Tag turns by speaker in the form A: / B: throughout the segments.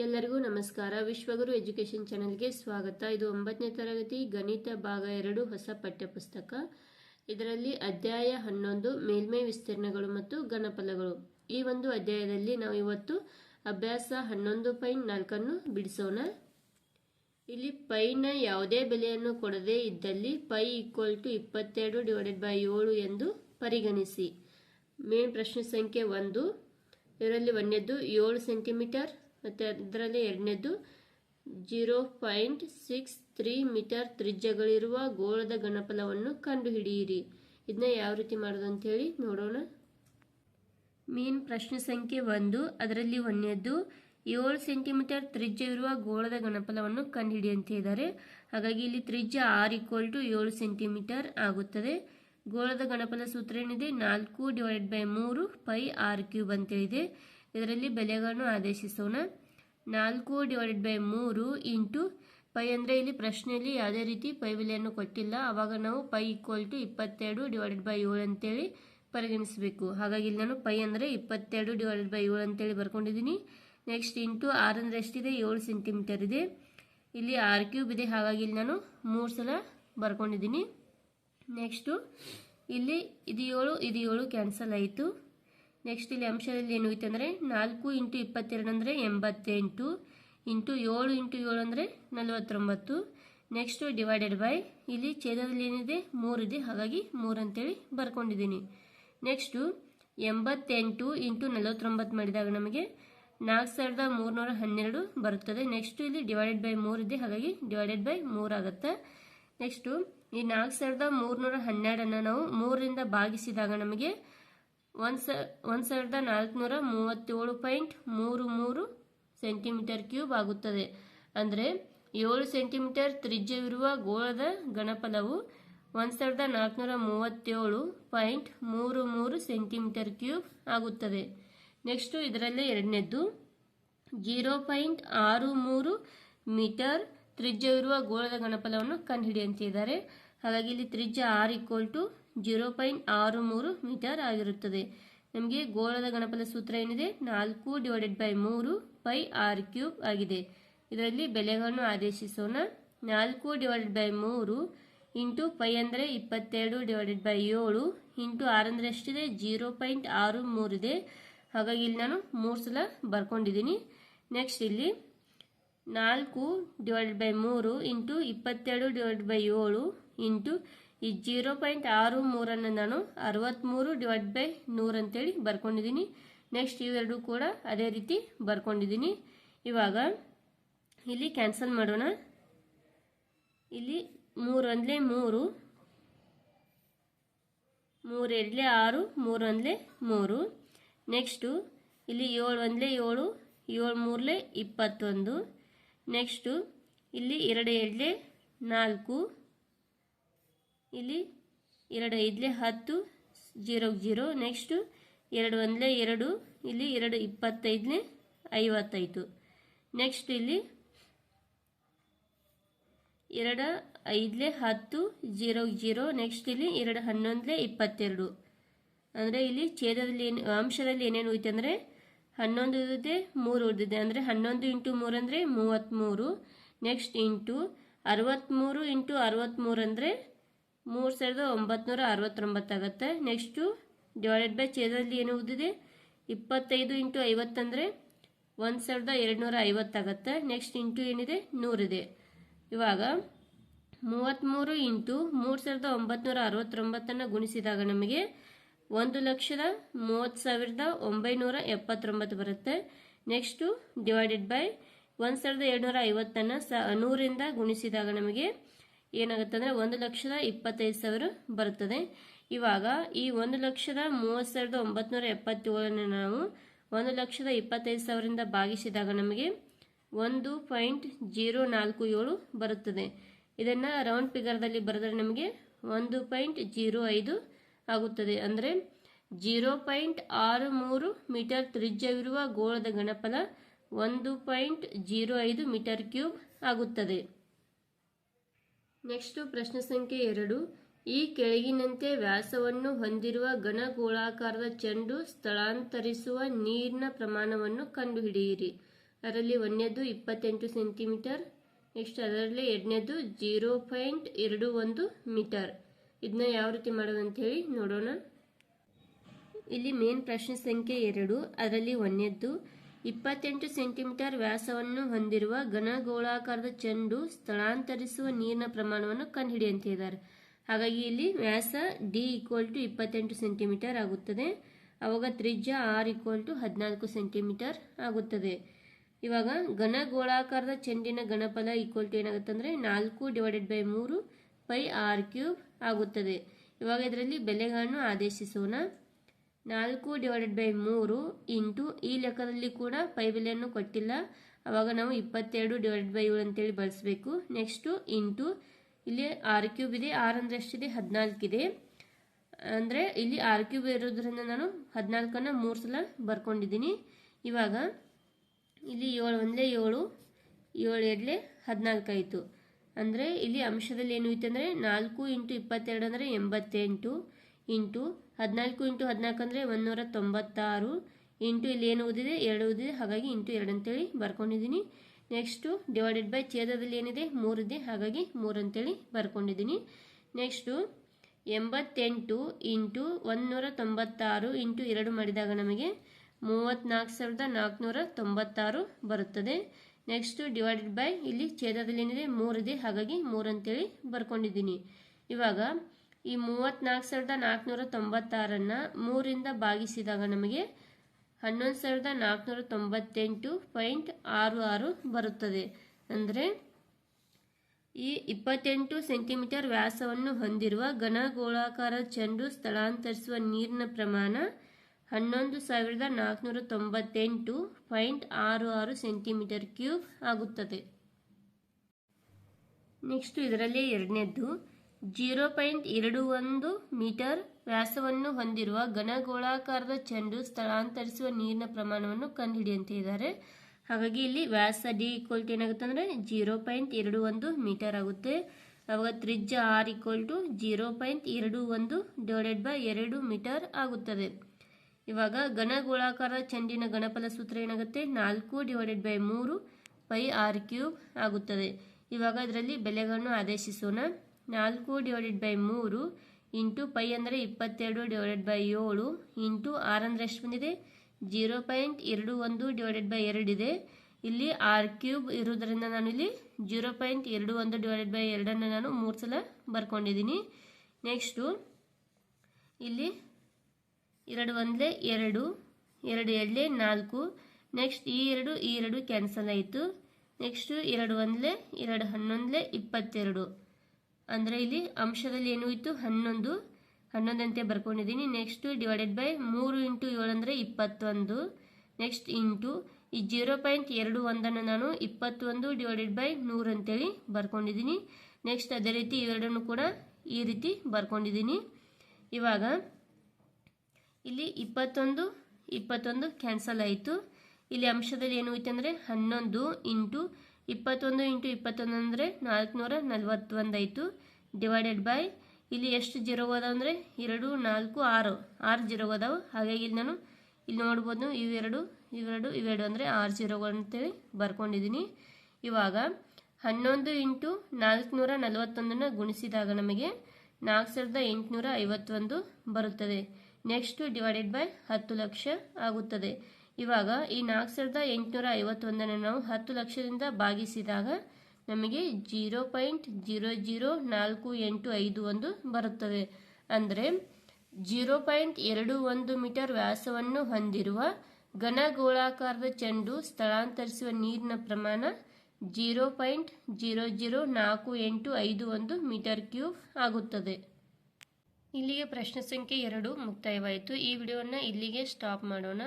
A: ಎಲ್ಲರಿಗೂ ನಮಸ್ಕಾರ. ವಿಶ್ವಗುರು ಎಜುಕೇಷನ್ ಚಾನೆಲ್ಗೆ ಸ್ವಾಗತ. ಇದು ಒಂಬತ್ತನೇ ತರಗತಿ, ಗಣಿತ ಭಾಗ ಎರಡು, ಹೊಸ ಪಠ್ಯಪುಸ್ತಕ. ಇದರಲ್ಲಿ ಅಧ್ಯಾಯ ಹನ್ನೊಂದು, ಮೇಲ್ಮೈ ವಿಸ್ತೀರ್ಣಗಳು ಮತ್ತು ಘನಫಲಗಳು. ಈ ಒಂದು ಅಧ್ಯಾಯದಲ್ಲಿ ನಾವು ಇವತ್ತು ಅಭ್ಯಾಸ ಹನ್ನೊಂದು ಪಾಯಿಂಟ್ ನಾಲ್ಕನ್ನು ಬಿಡಿಸೋಣ. ಇಲ್ಲಿ ಪೈನ ಯಾವುದೇ ಬೆಲೆಯನ್ನು ಕೊಡದೇ ಇದ್ದಲ್ಲಿ ಪೈ ಈಕ್ವಲ್ ಟು ಇಪ್ಪತ್ತೆರಡು ಡಿವೈಡೆಡ್ ಬೈ ಏಳು ಎಂದು ಪರಿಗಣಿಸಿ. ಮೇನ್ ಪ್ರಶ್ನೆ ಸಂಖ್ಯೆ ಒಂದು. ಇದರಲ್ಲಿ ಒಂದೇದು ಏಳು ಸೆಂಟಿಮೀಟರ್ ಮತ್ತು ಅದರಲ್ಲಿ ಎರಡನೇದು zero point six three metre ತ್ರಿಜ್ಯಗಳಿರುವ ಗೋಳದ ಘನಫಲವನ್ನು ಕಂಡುಹಿಡಿಯಿರಿ. ಇದನ್ನ ಯಾವ ರೀತಿ ಮಾಡೋದು ಅಂಥೇಳಿ ನೋಡೋಣ. ಮೇನ್ ಪ್ರಶ್ನೆ ಸಂಖ್ಯೆ ಒಂದು, ಅದರಲ್ಲಿ ಒಂದನೇದು ಏಳು ಸೆಂಟಿಮೀಟರ್ ತ್ರಿಜ್ಯವಿರುವ ಗೋಳದ ಘನಫಲವನ್ನು ಕಂಡುಹಿಡಿ ಅಂತ ಇದ್ದಾರೆ ಹಾಗಾಗಿ ಇಲ್ಲಿ ತ್ರಿಜ್ಯ ಆರ್ ಈಕ್ವಲ್ ಟು ಏಳು ಸೆಂಟಿಮೀಟರ್ ಆಗುತ್ತದೆ. ಗೋಳದ ಗಣಪನ ಸೂತ್ರ ಏನಿದೆ? ನಾಲ್ಕು ಡಿವೈಡ್ ಬೈ ಮೂರು ಪೈ ಆರ್ ಕ್ಯೂಬ್ ಅಂತೇಳಿದೆ ಇದರಲ್ಲಿ ಬೆಲೆಗಳನ್ನು ಆದೇಶಿಸೋಣ. ನಾಲ್ಕು ಡಿವೈಡೆಡ್ ಬೈ ಮೂರು ಇಂಟು ಪೈ ಅಂದರೆ ಇಲ್ಲಿ ಪ್ರಶ್ನೆಯಲ್ಲಿ ಯಾವುದೇ ರೀತಿ ಪೈ ಬೆಲೆಯನ್ನು ಕೊಟ್ಟಿಲ್ಲ. ಆವಾಗ ನಾವು ಪೈ ಈಕ್ವಲ್ ಟು ಇಪ್ಪತ್ತೆರಡು ಡಿವೈಡೆಡ್ ಬೈ ಏಳು ಅಂತೇಳಿ ಪರಿಗಣಿಸಬೇಕು. ಹಾಗಾಗಿ ಇಲ್ಲಿ ನಾನು ಪೈ ಅಂದರೆ ಇಪ್ಪತ್ತೆರಡು ಡಿವೈಡೆಡ್ ಬೈ ಏಳು ಅಂತೇಳಿ ಬರ್ಕೊಂಡಿದ್ದೀನಿ. ನೆಕ್ಸ್ಟ್ ಇಂಟು ಆರು ಅಂದರೆ ಎಷ್ಟಿದೆ? ಏಳು ಸೆಂಟಿಮೀಟರ್ ಇದೆ. ಇಲ್ಲಿ ಆರ್ ಕ್ಯೂಬ್ ಇದೆ. ಹಾಗಾಗಿ ಇಲ್ಲಿ ನಾನು ಮೂರು ಸಲ ಬರ್ಕೊಂಡಿದ್ದೀನಿ. ನೆಕ್ಸ್ಟು ಇಲ್ಲಿ ಇದು ಏಳು ಇದು ಏಳು ಕ್ಯಾನ್ಸಲ್ ಆಯಿತು. ನೆಕ್ಸ್ಟ್ ಇಲ್ಲಿ ಅಂಶದಲ್ಲಿ ಏನು ಹೋಯ್ತು ಅಂದರೆ ನಾಲ್ಕು ಇಂಟು ಇಪ್ಪತ್ತೆರಡು ಅಂದರೆ ಎಂಬತ್ತೆಂಟು, ಇಂಟು ಏಳು ಇಂಟು ಏಳು ಅಂದರೆ ನಲವತ್ತೊಂಬತ್ತು. ನೆಕ್ಸ್ಟು ಡಿವೈಡೆಡ್ ಬೈ ಇಲ್ಲಿ ಛೇದದಲ್ಲಿ ಏನಿದೆ? ಮೂರಿದೆ ಹಾಗಾಗಿ ಮೂರು ಅಂತೇಳಿ ಬರ್ಕೊಂಡಿದ್ದೀನಿ. ನೆಕ್ಸ್ಟು ಎಂಬತ್ತೆಂಟು ಇಂಟು ನಲವತ್ತೊಂಬತ್ತು ಮಾಡಿದಾಗ ನಮಗೆ ನಾಲ್ಕು ಸಾವಿರದ ಮೂರುನೂರ ಹನ್ನೆರಡು ಬರುತ್ತದೆ. ನೆಕ್ಸ್ಟು ಇಲ್ಲಿ ಡಿವೈಡೆಡ್ ಬೈ ಮೂರಿದೆ ಹಾಗಾಗಿ ಡಿವೈಡೆಡ್ ಬೈ ಮೂರಾಗುತ್ತೆ ನೆಕ್ಸ್ಟು ಈ ನಾಲ್ಕು ಸಾವಿರದ ಮೂರುನೂರ ಹನ್ನೆರಡನ್ನು ನಾವು ಮೂರರಿಂದ ಭಾಗಿಸಿದಾಗ ನಮಗೆ ಒಂದು ಸ, ಒಂದು ಸಾವಿರದ ನಾಲ್ಕುನೂರ ಮೂವತ್ತೇಳು ಪಾಯಿಂಟ್ ಮೂರು ಮೂರು ಸೆಂಟಿಮೀಟರ್ ಕ್ಯೂಬ್ ಆಗುತ್ತದೆ. ಅಂದರೆ ಏಳು ಸೆಂಟಿಮೀಟರ್ ತ್ರಿಜ್ಯವಿರುವ ಗೋಳದ ಗಣಫಲವು ಒಂದು ಸಾವಿರದ ನಾಲ್ಕುನೂರ ಮೂವತ್ತೇಳು ಪಾಯಿಂಟ್ ಮೂರು ಮೂರು ಸೆಂಟಿಮೀಟರ್ ಕ್ಯೂಬ್ ಆಗುತ್ತದೆ. ನೆಕ್ಸ್ಟು ಇದರಲ್ಲೇ ಎರಡನೇದ್ದು, ಜೀರೋ ಪಾಯಿಂಟ್ ಆರು ಮೂರು ಮೀಟರ್ ತ್ರಿಜ್ಯವಿರುವ ಗೋಳದ ಗಣಫಲವನ್ನು ಕಂಡುಹಿಡಿಯಂತಿದ್ದಾರೆ ಹಾಗಾಗಿ ಇಲ್ಲಿ ತ್ರಿಜ್ಯ R equal to zero point ಆರು ಮೂರು ಮೀಟರ್ ಆಗಿರುತ್ತದೆ. ನಮಗೆ ಗೋಳದ ಗಣಪದ ಸೂತ್ರ ಏನಿದೆ? ನಾಲ್ಕು ಡಿವೈಡೆಡ್ ಬೈ ಮೂರು ಪೈ ಆರ್ ಕ್ಯೂಬ್ ಆಗಿದೆ. ಇದರಲ್ಲಿ ಬೆಲೆಗಳನ್ನು ಆದೇಶಿಸೋಣ. ನಾಲ್ಕು ಡಿವೈಡೆಡ್ ಬೈ ಮೂರು ಇಂಟು ಪೈ ಅಂದರೆ ಇಪ್ಪತ್ತೆರಡು ಡಿವೈಡೆಡ್ ಬೈ ಏಳು ಇಂಟು ಆರು ಅಂದರೆ ಎಷ್ಟಿದೆ? ಜೀರೋ ಪಾಯಿಂಟ್ ಆರು ಮೂರಿದೆ ಹಾಗಾಗಿ ಇಲ್ಲಿ ನಾನು ಮೂರು ಸಲ ಬರ್ಕೊಂಡಿದ್ದೀನಿ. ನೆಕ್ಸ್ಟ್ ಇಲ್ಲಿ ನಾಲ್ಕು ಡಿವೈಡೆಡ್ ಬೈ ಮೂರು ಇಂಟು ಇಪ್ಪತ್ತೆರಡು ಡಿವೈಡೆಡ್ ಬೈ ಏಳು ಇಂಟು ಈ ಜೀರೋ ಪಾಯಿಂಟ್ ಆರು ಮೂರನ್ನು ನಾನು ಅರವತ್ತ್ಮೂರು ಡಿವೈಡ್ ಬೈ ನೂರು ಅಂತೇಳಿ ಬರ್ಕೊಂಡಿದ್ದೀನಿ. ನೆಕ್ಸ್ಟ್ ಇವೆರಡು ಕೂಡ ಅದೇ ರೀತಿ ಬರ್ಕೊಂಡಿದ್ದೀನಿ. ಇವಾಗ ಇಲ್ಲಿ ಕ್ಯಾನ್ಸಲ್ ಮಾಡೋಣ. ಇಲ್ಲಿ ಮೂರು ಅಂದಲೆ ಮೂರು. ಮೂರು ಎರಡಲೇ ಆರು, ಮೂರು ಅಂದಲೆ ಮೂರು. ನೆಕ್ಸ್ಟು ಇಲ್ಲಿ ಏಳು ಒಂದಲೇ ಏಳು ಏಳು ಮೂರಲೇ ಇಪ್ಪತ್ತೊಂದು. ನೆಕ್ಸ್ಟು ಇಲ್ಲಿ ಎರಡು ಎರಡಲೆ ನಾಲ್ಕು. ಇಲ್ಲಿ ಎರಡು ಐದಲೇ ಹತ್ತು, ಜೀರೋ ಜೀರೋ, ನೆಕ್ಸ್ಟು ಎರಡು ಒಂದಲೇ ಎರಡು, ಇಲ್ಲಿ ಎರಡು ಇಪ್ಪತ್ತೈದನೇ ಐವತ್ತೈದು. ನೆಕ್ಸ್ಟ್ ಇಲ್ಲಿ ಎರಡು ಐದಲೇ ಹತ್ತು, ಜೀರೋ ಜೀರೋ, ನೆಕ್ಸ್ಟ್ ಇಲ್ಲಿ ಎರಡು ಹನ್ನೊಂದಲೇ ಇಪ್ಪತ್ತೆರಡು. ಅಂದರೆ ಇಲ್ಲಿ ಛೇದದಲ್ಲಿ ಏನು, ಅಂಶದಲ್ಲಿ ಏನೇನು ಉಳಿತು ಅಂದರೆ ಹನ್ನೊಂದು ಉಳಿದಿದೆ, ಮೂರು ಉಳಿದಿದೆ. ಅಂದರೆ ಹನ್ನೊಂದು ಇಂಟು ಮೂರು ಅಂದರೆ ಮೂವತ್ತ್ಮೂರು, ನೆಕ್ಸ್ಟ್ ಇಂಟು ಅರವತ್ತ್ಮೂರು ಇಂಟು ಅರವತ್ತ್ಮೂರು ಅಂದರೆ ಮೂರು ಸಾವಿರದ ಒಂಬತ್ನೂರ ಅರವತ್ತೊಂಬತ್ತಾಗತ್ತೆ. ನೆಕ್ಸ್ಟು ಡಿವೈಡೆಡ್ ಬೈ ಛೇದದಲ್ಲಿ ಏನು ಉಳಿದಿದೆ? ಇಪ್ಪತ್ತೈದು ಇಂಟು ಐವತ್ತಂದರೆ ಒಂದು ಸಾವಿರದ ಎರಡುನೂರ ಐವತ್ತಾಗತ್ತೆ. ನೆಕ್ಸ್ಟ್ ಇಂಟು ಏನಿದೆ? ನೂರಿದೆ. ಇವಾಗ ಮೂವತ್ತ್ಮೂರು ಇಂಟು ಮೂರು ಸಾವಿರದ ಒಂಬತ್ನೂರ ಅರವತ್ತೊಂಬತ್ತನ್ನು ಗುಣಿಸಿದಾಗ ನಮಗೆ ಒಂದು ಲಕ್ಷದ ಮೂವತ್ತು ಸಾವಿರದ ಒಂಬೈನೂರ ಎಪ್ಪತ್ತೊಂಬತ್ತು ಬರುತ್ತೆ. ನೆಕ್ಸ್ಟು ಡಿವೈಡೆಡ್ ಬೈ ಒಂದು ಸಾವಿರದ ಎರಡುನೂರ ಐವತ್ತನ್ನು ಸ ನೂರಿಂದ ಗುಣಿಸಿದಾಗ ನಮಗೆ ಏನಾಗುತ್ತೆ ಅಂದರೆ ಒಂದು ಲಕ್ಷದ ಇಪ್ಪತ್ತೈದು ಸಾವಿರ ಬರುತ್ತದೆ. ಇವಾಗ ಈ ಒಂದು ಲಕ್ಷದ ಮೂವತ್ತು ಸಾವಿರದ ಒಂಬತ್ನೂರ ಎಪ್ಪತ್ತೇಳನ್ನು ನಾವು ಒಂದು ಲಕ್ಷದ ಇಪ್ಪತ್ತೈದು ಸಾವಿರದಿಂದ ಭಾಗಿಸಿದಾಗ ನಮಗೆ ಒಂದು ಪಾಯಿಂಟ್ ಜೀರೋ ನಾಲ್ಕು ಏಳು ಬರುತ್ತದೆ. ಇದನ್ನು ರೌಂಡ್ ಫಿಗರ್ದಲ್ಲಿ ಬರೆದರೆ ನಮಗೆ ಒಂದು ಪಾಯಿಂಟ್ ಜೀರೋ ಐದು ಆಗುತ್ತದೆ. ಅಂದರೆ ಜೀರೋ ಪಾಯಿಂಟ್ ಆರು ಮೂರು ಮೀಟರ್ ತ್ರಿಜ್ಯವಿರುವ ಗೋಳದ ಗಣಫಲ ಒಂದು ಪಾಯಿಂಟ್ ಜೀರೋ ಐದು ಮೀಟರ್ ಕ್ಯೂಬ್ ಆಗುತ್ತದೆ. ನೆಕ್ಸ್ಟು ಪ್ರಶ್ನೆ ಸಂಖ್ಯೆ ಎರಡು. ಈ ಕೆಳಗಿನಂತೆ ವ್ಯಾಸವನ್ನು ಹೊಂದಿರುವ ಘನ ಗೋಳಾಕಾರದ ಚೆಂಡು ಸ್ಥಳಾಂತರಿಸುವ ನೀರಿನ ಪ್ರಮಾಣವನ್ನು ಕಂಡುಹಿಡಿಯಿರಿ. ಅದರಲ್ಲಿ ಒಂದನೇದು ಇಪ್ಪತ್ತೆಂಟು ಸೆಂಟಿಮೀಟರ್, ನೆಕ್ಸ್ಟ್ ಅದರಲ್ಲಿ ಎರಡನೇದು ಜೀರೋ ಪಾಯಿಂಟ್ ಎರಡು ಒಂದು ಮೀಟರ್. ಇದನ್ನ ಯಾವ ರೀತಿ ಮಾಡೋದು ಹೇಳಿ ನೋಡೋಣ. ಇಲ್ಲಿ ಮೇನ್ ಪ್ರಶ್ನೆ ಸಂಖ್ಯೆ ಎರಡು, ಅದರಲ್ಲಿ ಒಂದನೇದ್ದು ಇಪ್ಪತ್ತೆಂಟು ಸೆಂಟಿಮೀಟರ್ ವ್ಯಾಸವನ್ನು ಹೊಂದಿರುವ ಘನ ಗೋಳಾಕಾರದ ಚೆಂಡು ಸ್ಥಳಾಂತರಿಸುವ ನೀರಿನ ಪ್ರಮಾಣವನ್ನು ಕಂಡುಹಿಡಿ ಅಂತ ಇದ್ದಾರೆ ಹಾಗಾಗಿ ಇಲ್ಲಿ ವ್ಯಾಸ ಡಿ ಈಕ್ವಲ್ ಟು ಇಪ್ಪತ್ತೆಂಟು ಸೆಂಟಿಮೀಟರ್ ಆಗುತ್ತದೆ. ಅವಾಗ ತ್ರಿಜ್ಯ ಆರ್ ಈಕ್ವಲ್ ಟು ಹದಿನಾಲ್ಕು ಸೆಂಟಿಮೀಟರ್ ಆಗುತ್ತದೆ. ಇವಾಗ ಘನ ಗೋಳಾಕಾರದ ಚೆಂಡಿನ ಘನಫಲ ಈಕ್ವಲ್ ಟು ಏನಾಗುತ್ತೆ ಅಂದರೆ ನಾಲ್ಕು ಡಿವೈಡೆಡ್ ಬೈ ಮೂರು ಪೈ ಆರ್ ಕ್ಯೂಬ್ ಆಗುತ್ತದೆ. ಇವಾಗ ಇದರಲ್ಲಿ ಬೆಲೆಗಳನ್ನು ಆದೇಶಿಸೋಣ. ನಾಲ್ಕು ಡಿವೈಡೆಡ್ ಬೈ ಮೂರು ಇಂಟು ಈ ಲೆಕ್ಕದಲ್ಲಿ ಕೂಡ ಪೈ ಬೆಲೆಯನ್ನು ಕೊಟ್ಟಿಲ್ಲ. ಅವಾಗ ನಾವು ಇಪ್ಪತ್ತೆರಡು ಡಿವೈಡೆಡ್ ಬೈ ಏಳು ಅಂತೇಳಿ ಬಳಸಬೇಕು. ನೆಕ್ಸ್ಟು ಇಂಟು ಇಲ್ಲಿ ಆರ್ ಕ್ಯೂಬ್ ಇದೆ. ಆರ್ ಅಂದರೆ ಎಷ್ಟಿದೆ? ಹದಿನಾಲ್ಕಿದೆ ಅಂದರೆ ಇಲ್ಲಿ ಆರ್ ಕ್ಯೂಬ್ ಇರೋದ್ರಿಂದ ನಾನು ಹದಿನಾಲ್ಕನ್ನು ಮೂರು ಸಲ ಬರ್ಕೊಂಡಿದ್ದೀನಿ. ಇವಾಗ ಇಲ್ಲಿ ಏಳು, ಒಂದಲೇ ಏಳು ಏಳು ಎರಡಲೆ ಹದಿನಾಲ್ಕಾಯಿತು ಅಂದರೆ ಇಲ್ಲಿ ಅಂಶದಲ್ಲಿ ಏನು ಅಂದರೆ ನಾಲ್ಕು ಇಂಟು ಇಪ್ಪತ್ತೆರಡು ಅಂದರೆ ಎಂಬತ್ತೆಂಟು ಇಂಟು ಹದಿನಾಲ್ಕು ಇಂಟು ಹದಿನಾಲ್ಕು ಅಂದರೆ ಒಂದೂರ ತೊಂಬತ್ತಾರು ಇಂಟು ಇಲ್ಲಿ ಏನು ಓದಿದೆ? ಎರಡು ಓದಿದೆ. ಹಾಗಾಗಿ ಇಂಟು ಎರಡು ಅಂತೇಳಿ ಬರ್ಕೊಂಡಿದ್ದೀನಿ. ನೆಕ್ಸ್ಟು ಡಿವೈಡೆಡ್ ಬೈ ಛೇದದಲ್ಲಿ ಏನಿದೆ? ಮೂರಿದೆ ಹಾಗಾಗಿ ಮೂರು ಅಂತೇಳಿ ಬರ್ಕೊಂಡಿದ್ದೀನಿ. ನೆಕ್ಸ್ಟು ಎಂಬತ್ತೆಂಟು ಇಂಟು ಒಂದುನೂರ ತೊಂಬತ್ತಾರು ಇಂಟು ಎರಡು ಮಾಡಿದಾಗ ನಮಗೆ ಮೂವತ್ತ್ನಾಲ್ಕು ಸಾವಿರದ ನಾಲ್ಕುನೂರ ತೊಂಬತ್ತಾರು ಬರುತ್ತದೆ. ನೆಕ್ಸ್ಟು ಡಿವೈಡೆಡ್ ಬೈ ಇಲ್ಲಿ ಛೇದದಲ್ಲಿ ಏನಿದೆ? ಮೂರಿದೆ ಹಾಗಾಗಿ ಮೂರು ಅಂತೇಳಿ ಬರ್ಕೊಂಡಿದ್ದೀನಿ. ಇವಾಗ ಈ ಮೂವತ್ತ್ನಾಲ್ಕು ಸಾವಿರದ ನಾಲ್ಕುನೂರ ತೊಂಬತ್ತಾರನ್ನು ಮೂರಿಂದ ಭಾಗಿಸಿದಾಗ ನಮಗೆ ಹನ್ನೊಂದು ಸಾವಿರದ ನಾಲ್ಕುನೂರ ತೊಂಬತ್ತೆಂಟು ಪಾಯಿಂಟ್ ಆರು ಆರು ಬರುತ್ತದೆ. ಅಂದರೆ ಈ ಇಪ್ಪತ್ತೆಂಟು ಸೆಂಟಿಮೀಟರ್ ವ್ಯಾಸವನ್ನು ಹೊಂದಿರುವ ಘನ ಗೋಳಾಕಾರ ಚೆಂಡು ಸ್ಥಳಾಂತರಿಸುವ ನೀರಿನ ಪ್ರಮಾಣ ಹನ್ನೊಂದು ಸಾವಿರದ ನಾಲ್ಕುನೂರ ತೊಂಬತ್ತೆಂಟು ಪಾಯಿಂಟ್ ಆರು ಆರು ಸೆಂಟಿಮೀಟರ್ ಕ್ಯೂಬ್ ಆಗುತ್ತದೆ. ನೆಕ್ಸ್ಟ್ ಇದರಲ್ಲಿ ಎರಡನೇದ್ದು ಜೀರೋ ಪಾಯಿಂಟ್ ಎರಡು ಒಂದು ಮೀಟರ್ ವ್ಯಾಸವನ್ನು ಹೊಂದಿರುವ ಘನಗೋಳಾಕಾರದ ಚೆಂಡು ಸ್ಥಳಾಂತರಿಸುವ ನೀರಿನ ಪ್ರಮಾಣವನ್ನು ಕಂಡುಹಿಡಿ ಅಂತ ಹಾಗಾಗಿ ಇಲ್ಲಿ ವ್ಯಾಸ ಡಿ ಈಕ್ವಲ್ ಟು ಏನಾಗುತ್ತೆ ಅಂದರೆ ಜೀರೋ ಪಾಯಿಂಟ್ ಎರಡು ಒಂದು ಮೀಟರ್ ಆಗುತ್ತೆ. ಅವಾಗ ತ್ರಿಜ್ಯ R equal to zero point ಎರಡು ಒಂದು ಡಿವೈಡೆಡ್ ಬೈ ಎರಡು ಮೀಟರ್ ಆಗುತ್ತದೆ. ಇವಾಗ ಘನ ಗೋಳಾಕಾರ ಚೆಂಡಿನ ಘನಫಲ ಸೂತ್ರ ಏನಾಗುತ್ತೆ? ನಾಲ್ಕು ಡಿವೈಡೆಡ್ ಬೈ ಮೂರು ಪೈ ಆರ್ ಕ್ಯೂಬ್ ಆಗುತ್ತದೆ. ಇವಾಗ ಇದರಲ್ಲಿ ಬೆಲೆಗಳನ್ನು ಆದೇಶಿಸೋಣ. ನಾಲ್ಕು ಡಿವೈಡೆಡ್ ಬೈ ಮೂರು ಇಂಟು ಪೈ ಅಂದರೆ ಇಪ್ಪತ್ತೆರಡು ಡಿವೈಡೆಡ್ ಬೈ ಏಳು ಇಂಟು ಆರ್ ಅಂದರೆ ಎಷ್ಟು ಬಂದಿದೆ? ಜೀರೋ ಪಾಯಿಂಟ್ ಎರಡು ಒಂದು ಡಿವೈಡೆಡ್ ಬೈ ಎರಡಿದೆ ಇಲ್ಲಿ ಆರ್ ಕ್ಯೂಬ್ ಇರೋದರಿಂದ ನಾನು ಇಲ್ಲಿ ಜೀರೋ ಪಾಯಿಂಟ್ ಎರಡು ಒಂದು ಡಿವೈಡೆಡ್ ಬೈ ಎರಡನ್ನು ನಾನು ಮೂರು ಸಲ ಬರ್ಕೊಂಡಿದ್ದೀನಿ. ನೆಕ್ಸ್ಟು, ಇಲ್ಲಿ ಎರಡು ಒಂದಲೇ ಎರಡು ಎರಡು ಎರಡಲೇ ನಾಲ್ಕು. ನೆಕ್ಸ್ಟ್ ಈ ಎರಡು ಈ ಎರಡು ಕ್ಯಾನ್ಸಲ್ ಆಯಿತು. ನೆಕ್ಸ್ಟು ಎರಡು ಒಂದಲೇ ಎರಡು ಹನ್ನೊಂದಲೇ ಇಪ್ಪತ್ತೆರಡು. ಅಂದರೆ ಇಲ್ಲಿ ಅಂಶದಲ್ಲಿ ಏನು ಇತ್ತು? ಹನ್ನೊಂದು. ಹನ್ನೊಂದಂತೆ ಬರ್ಕೊಂಡಿದ್ದೀನಿ. ನೆಕ್ಸ್ಟ್ ಡಿವೈಡೆಡ್ ಬೈ ಮೂರು ಇಂಟು ಏಳು ಅಂದರೆ ಇಪ್ಪತ್ತೊಂದು. ನೆಕ್ಸ್ಟ್ ಇಂಟು ಈ ಜೀರೋ ಪಾಯಿಂಟ್ ಎರಡು ಒಂದನ್ನು ನಾನು ಇಪ್ಪತ್ತೊಂದು ಡಿವೈಡೆಡ್ ಬೈ ನೂರು ಅಂತೇಳಿ ಬರ್ಕೊಂಡಿದ್ದೀನಿ. ನೆಕ್ಸ್ಟ್ ಅದೇ ರೀತಿ ಇವೆರಡನ್ನು ಕೂಡ ಈ ರೀತಿ ಬರ್ಕೊಂಡಿದ್ದೀನಿ. ಇವಾಗ ಇಲ್ಲಿ ಇಪ್ಪತ್ತೊಂದು ಇಪ್ಪತ್ತೊಂದು ಕ್ಯಾನ್ಸಲ್ ಆಯಿತು. ಇಲ್ಲಿ ಅಂಶದಲ್ಲಿ ಏನು ಐತೆ ಅಂದರೆ ಹನ್ನೊಂದು ಇಂಟು ಇಪ್ಪತ್ತೊಂದು ಇಂಟು ಇಪ್ಪತ್ತೊಂದು ಅಂದರೆ ನಾಲ್ಕುನೂರ ನಲ್ವತ್ತೊಂದಾಯಿತು. ಡಿವೈಡೆಡ್ ಬೈ ಇಲ್ಲಿ ಎಷ್ಟು ಜೀರೋ ಅದಾವ ಅಂದರೆ ಎರಡು, ನಾಲ್ಕು, ಆರು. ಆರು ಜೀರೋ ಅದಾವೆ ಹಾಗಾಗಿ ಇಲ್ಲಿ ನಾನು ಇಲ್ಲಿ ನೋಡ್ಬೋದು ಇವೆರಡು ಇವೆರಡು ಇವೆರಡು ಅಂದರೆ ಆರು ಜೀರೋ ಅಂತೇಳಿ ಬರ್ಕೊಂಡಿದ್ದೀನಿ. ಇವಾಗ ಹನ್ನೊಂದು ಇಂಟು ನಾಲ್ಕುನೂರ ನಲ್ವತ್ತೊಂದನ್ನು ಗುಣಿಸಿದಾಗ ನಮಗೆ ನಾಲ್ಕು ಸಾವಿರದ ಎಂಟುನೂರ ಐವತ್ತೊಂದು ಬರುತ್ತದೆ. ನೆಕ್ಸ್ಟು ಡಿವೈಡೆಡ್ ಬೈ ಹತ್ತು ಲಕ್ಷ ಆಗುತ್ತದೆ. ಇವಾಗ ಈ ನಾಲ್ಕು ಸಾವಿರದ ಎಂಟುನೂರ ಐವತ್ತೊಂದನ್ನು ನಾವು ಹತ್ತು ಲಕ್ಷದಿಂದ ಭಾಗಿಸಿದಾಗ ನಮಗೆ ಜೀರೋ ಪಾಯಿಂಟ್ ಜೀರೋ ಜೀರೋ ನಾಲ್ಕು ಎಂಟು ಐದು ಒಂದು ಬರುತ್ತದೆ. ಅಂದರೆ ಜೀರೋ ಪಾಯಿಂಟ್ ಎರಡು ಒಂದು ಮೀಟರ್ ವ್ಯಾಸವನ್ನು ಹೊಂದಿರುವ ಘನ ಗೋಳಾಕಾರದ ಚೆಂಡು ಸ್ಥಳಾಂತರಿಸುವ ನೀರಿನ ಪ್ರಮಾಣ ಜೀರೋ ಪಾಯಿಂಟ್ ಜೀರೋ ಜೀರೋ ನಾಲ್ಕು ಎಂಟು ಐದು ಒಂದು ಮೀಟರ್ ಕ್ಯೂಬ್ ಆಗುತ್ತದೆ. ಇಲ್ಲಿಗೆ ಪ್ರಶ್ನೆ ಸಂಖ್ಯೆ ಎರಡು ಮುಕ್ತಾಯವಾಯಿತು. ಈ ವಿಡಿಯೋವನ್ನು ಇಲ್ಲಿಗೆ ಸ್ಟಾಪ್ ಮಾಡೋಣ.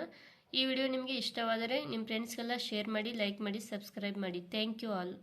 A: ಈ ವಿಡಿಯೋ ನಿಮಗೆ ಇಷ್ಟವಾದರೆ ನಿಮ್ಮ ಫ್ರೆಂಡ್ಸ್ಗೆಲ್ಲ ಶೇರ್ ಮಾಡಿ ಲೈಕ್ ಮಾಡಿ ಸಬ್ಸ್ಕ್ರೈಬ್ ಮಾಡಿ. Thank you all